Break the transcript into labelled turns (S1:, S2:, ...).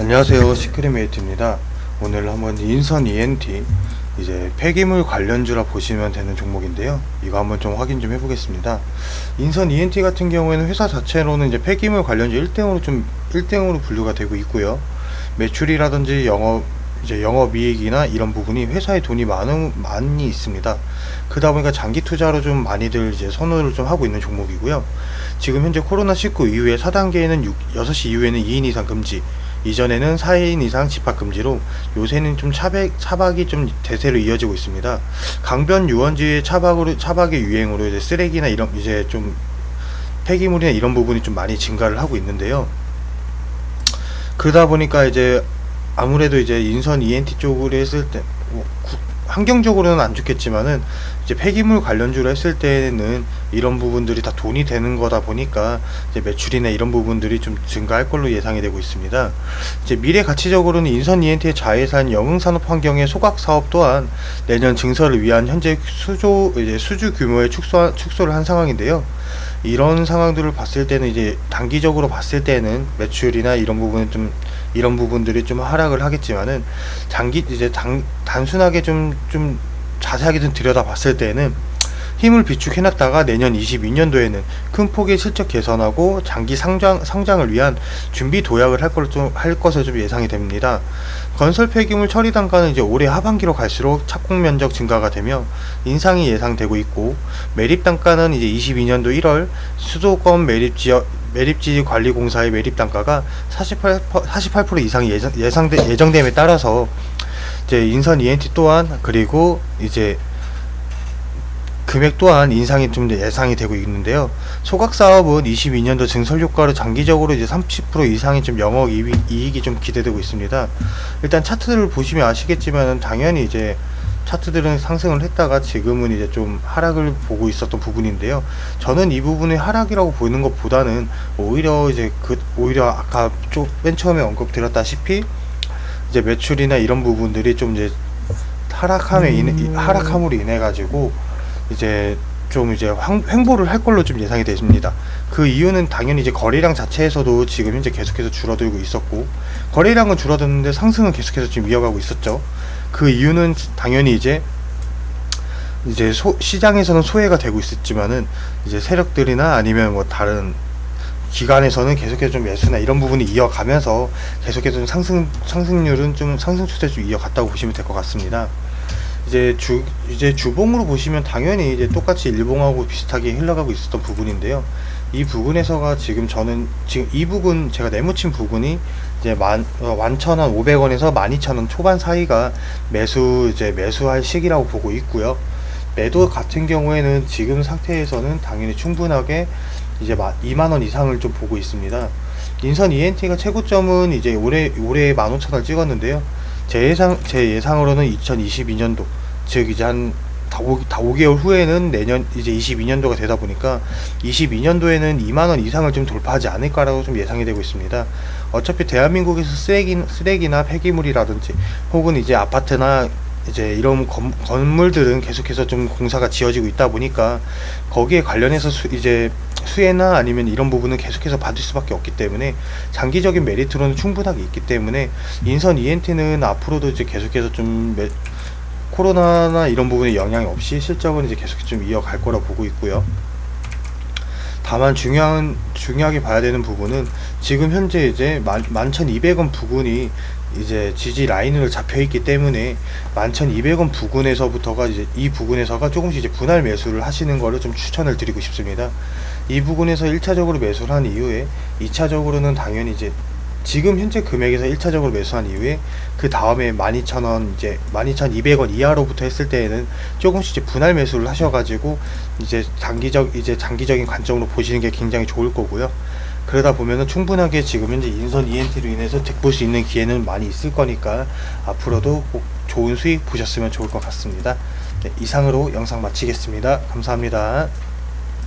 S1: 안녕하세요. 시크릿메이트입니다. 오늘 한번 인선 ENT 이제 폐기물 관련주라 보시면 되는 종목인데요. 이거 한번 좀 확인 좀 해보겠습니다. 인선 ENT 같은 경우에는 회사 자체로는 이제 폐기물 관련주 1등으로 좀 1등으로 분류가 되고 있고요. 매출이라든지 영업 이제 영업이익이나 이런 부분이 회사에 돈이 많은 많이 있습니다. 그러다 보니까 장기 투자로 좀 많이들 이제 선호를 좀 하고 있는 종목이고요. 지금 현재 코로나 19 이후에 4단계에는 6, 6시 이후에는 2인 이상 금지, 이전에는 4인 이상 집합 금지로 요새는 좀 차박, 차박이 좀 대세로 이어지고 있습니다. 강변 유원지의 차박으로 차박의 유행으로 이제 쓰레기나 이런 이제 좀 폐기물이나 이런 부분이 좀 많이 증가를 하고 있는데요. 그러다 보니까 이제 아무래도 이제 인선 ENT 쪽으로 했을 때 뭐, 구- 환경적으로는 안 좋겠지만은 이제 폐기물 관련주로 했을 때는 이런 부분들이 다 돈이 되는 거다 보니까 이제 매출이나 이런 부분들이 좀 증가할 걸로 예상이 되고 있습니다. 이제 미래 가치적으로는 인선 ENT의 자회사인 영흥산업 환경의 소각 사업 또한 내년 증설을 위한 현재 수조 이제 수주 규모의 축소 축소를 한 상황인데요. 이런 상황들을 봤을 때는 이제 단기적으로 봤을 때는 매출이나 이런 부분은 좀 이런 부분들이 좀 하락을 하겠지만은 장기 이제 단, 단순하게 좀 좀 자세하게 좀 들여다봤을 때는 힘을 비축해놨다가 내년 22년도에는 큰 폭의 실적 개선하고 장기 상장 성장을 위한 준비 도약을 할 걸 좀 할 것을 좀 예상이 됩니다. 건설 폐기물 처리 단가는 이제 올해 하반기로 갈수록 착공 면적 증가가 되며 인상이 예상되고 있고 매립 단가는 이제 22년도 1월 수도권 매립 지역 매립지 관리공사의 매립 단가가 48%, 48% 이상이 예상, 예상돼, 예정됨에 따라서 이제 인선 ENT 또한 그리고 이제 금액 또한 인상이 좀 예상이 되고 있는데요. 소각 사업은 22년도 증설 효과로 장기적으로 이제 30% 이상의 좀 영업 이익- 이익이 좀 기대되고 있습니다. 일단 차트를 보시면 아시겠지만 당연히 이제 차트들은 상승을 했다가 지금은 이제 좀 하락을 보고 있었던 부분인데요. 저는 이 부분의 하락이라고 보는 것보다는 오히려 이제 그 오히려 아까 좀 맨 처음에 언급드렸다시피 이제 매출이나 이런 부분들이 좀 이제 하락함에 인해 하락함으로 인해 가지고 이제 좀 이제 황, 횡보를 할 걸로 좀 예상이 되십니다. 그 이유는 당연히 이제 거래량 자체에서도 지금 현재 계속해서 줄어들고 있었고 거래량은 줄어드는데 상승은 계속해서 지금 이어가고 있었죠. 그 이유는 당연히 이제 이제 소, 시장에서는 소외가 되고 있었지만은 이제 세력들이나 아니면 뭐 다른 기관에서는 계속해서 좀 매수나 이런 부분이 이어가면서 계속해서 좀 상승 상승률은 좀 상승 추세 좀 이어갔다고 보시면 될 것 같습니다. 이제 주 이제 주봉으로 보시면 당연히 이제 똑같이 일봉하고 비슷하게 흘러가고 있었던 부분인데요. 이 부분에서가 지금 저는 지금 이 부분 제가 네모친 부분이 이제 만 어, 완천 한 500원에서 12,000원 초반 사이가 매수 이제 매수할 시기라고 보고 있고요. 매도 같은 경우에는 지금 상태에서는 당연히 충분하게 이제 2만 원 이상을 좀 보고 있습니다. 인선 ENT가 최고점은 이제 올해 올해 15,000원 찍었는데요. 제 예상 제 예상으로는 2022년도 즉 이제 한다 5개월 후에는 내년 이제 22년도가 되다 보니까 22년도에는 2만 원 이상을 좀 돌파하지 않을까라고 좀 예상이 되고 있습니다. 어차피 대한민국에서 쓰레기 쓰레기나 폐기물이라든지 혹은 이제 아파트나 이제 이런 건, 건물들은 계속해서 좀 공사가 지어지고 있다 보니까 거기에 관련해서 수, 이제 수혜나 아니면 이런 부분은 계속해서 받을 수밖에 없기 때문에 장기적인 메리트로는 충분하게 있기 때문에 인선 ENT는 앞으로도 이제 계속해서 좀 매, 코로나나 이런 부분에 영향이 없이 실적은 이제 계속 좀 이어갈 거라 보고 있고요. 다만 중요한 중요하게 봐야 되는 부분은 지금 현재 이제 만, 11,200원 부근이 이제 지지 라인으로 잡혀 있기 때문에 11,200원 부근에서부터가 이제 이 부근에서가 조금씩 이제 분할 매수를 하시는 거를 좀 추천을 드리고 싶습니다. 이 부분에서 1차적으로 매수를 한 이후에 2차적으로는 당연히 이제 지금 현재 금액에서 1차적으로 매수한 이후에 그 다음에 12,000원 이제 12,200원 이하로부터 했을 때에는 조금씩 이제 분할 매수를 하셔가지고 이제 장기적 이제 장기적인 관점으로 보시는 게 굉장히 좋을 거고요. 그러다 보면은 충분하게 지금 현재 인선 ENT로 인해서 득볼 수 있는 기회는 많이 있을 거니까 앞으로도 꼭 좋은 수익 보셨으면 좋을 것 같습니다. 네, 이상으로 영상 마치겠습니다. 감사합니다.